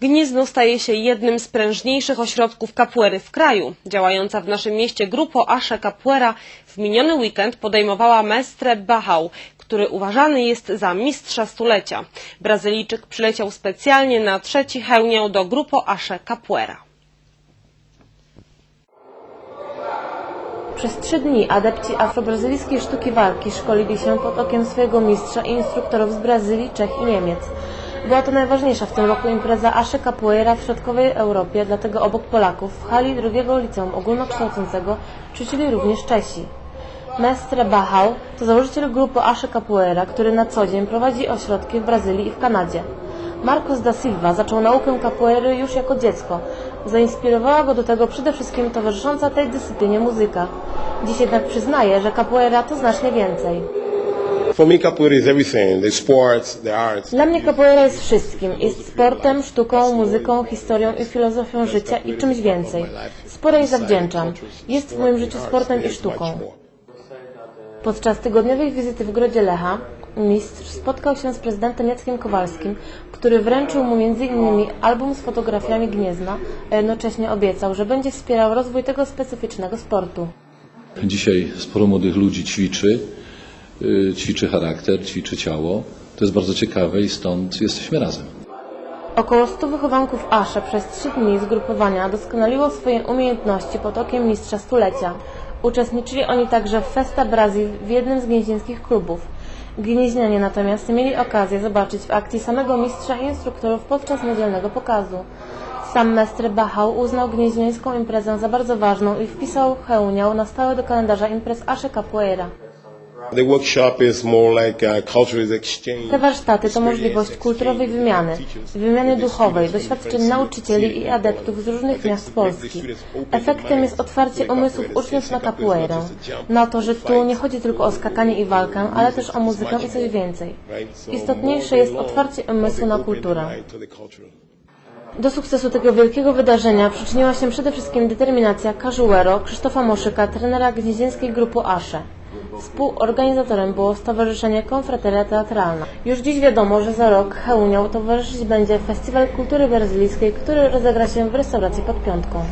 Gniezno staje się jednym z prężniejszych ośrodków kapuery w kraju. Działająca w naszym mieście grupa Ashe Capoeira w miniony weekend podejmowała Mestre Bachał, który uważany jest za mistrza stulecia. Brazylijczyk przyleciał specjalnie na trzeci hełniał do grupo Ashe Capoeira. Przez trzy dni adepci afrobrazylijskiej sztuki walki szkolili się pod okiem swojego mistrza i instruktorów z Brazylii, Czech i Niemiec. Była to najważniejsza w tym roku impreza Ashe Capoeira w środkowej Europie, dlatego obok Polaków w hali drugiego liceum ogólnokształcącego ćwiczyli również Czesi. Mestre Bachał to założyciel grupy Ashe Capoeira, który na co dzień prowadzi ośrodki w Brazylii i w Kanadzie. Marcos da Silva zaczął naukę capoeiry już jako dziecko. Zainspirowała go do tego przede wszystkim towarzysząca tej dyscyplinie muzyka. Dziś jednak przyznaje, że capoeira to znacznie więcej. Dla mnie capoeira jest wszystkim. Jest sportem, sztuką, muzyką, historią i filozofią życia i czymś więcej. Sporo jej zawdzięczam. Jest w moim życiu sportem i sztuką. Podczas tygodniowej wizyty w Grodzie Lecha mistrz spotkał się z prezydentem Jackiem Kowalskim, który wręczył mu m.in. album z fotografiami Gniezna, a jednocześnie obiecał, że będzie wspierał rozwój tego specyficznego sportu. Dzisiaj sporo młodych ludzi ćwiczy, ćwiczy charakter, ćwiczy ciało. To jest bardzo ciekawe i stąd jesteśmy razem. Około 100 wychowanków Asze przez trzy dni zgrupowania doskonaliło swoje umiejętności pod okiem mistrza stulecia. Uczestniczyli oni także w Festa Brazil w jednym z gnieźnieńskich klubów. Gnieźnianie natomiast mieli okazję zobaczyć w akcji samego mistrza i instruktorów podczas niedzielnego pokazu. Sam mestre Bachał uznał gnieźnieńską imprezę za bardzo ważną i wpisał hełniał na stałe do kalendarza imprez Ashe Capoeira. Te warsztaty to możliwość kulturowej wymiany, wymiany duchowej, doświadczeń nauczycieli i adeptów z różnych miast Polski. Efektem jest otwarcie umysłów uczniów na capoeirę, na to, że tu nie chodzi tylko o skakanie i walkę, ale też o muzykę i coś więcej. Istotniejsze jest otwarcie umysłu na kulturę. Do sukcesu tego wielkiego wydarzenia przyczyniła się przede wszystkim determinacja Cajuero, Krzysztofa Moszyka, trenera gnieźnieńskiej grupy Asze. Współorganizatorem było Stowarzyszenie Konfrateria Teatralna. Już dziś wiadomo, że za rok Hełnią towarzyszyć będzie Festiwal Kultury Brazylijskiej, który rozegra się w restauracji pod Piątką.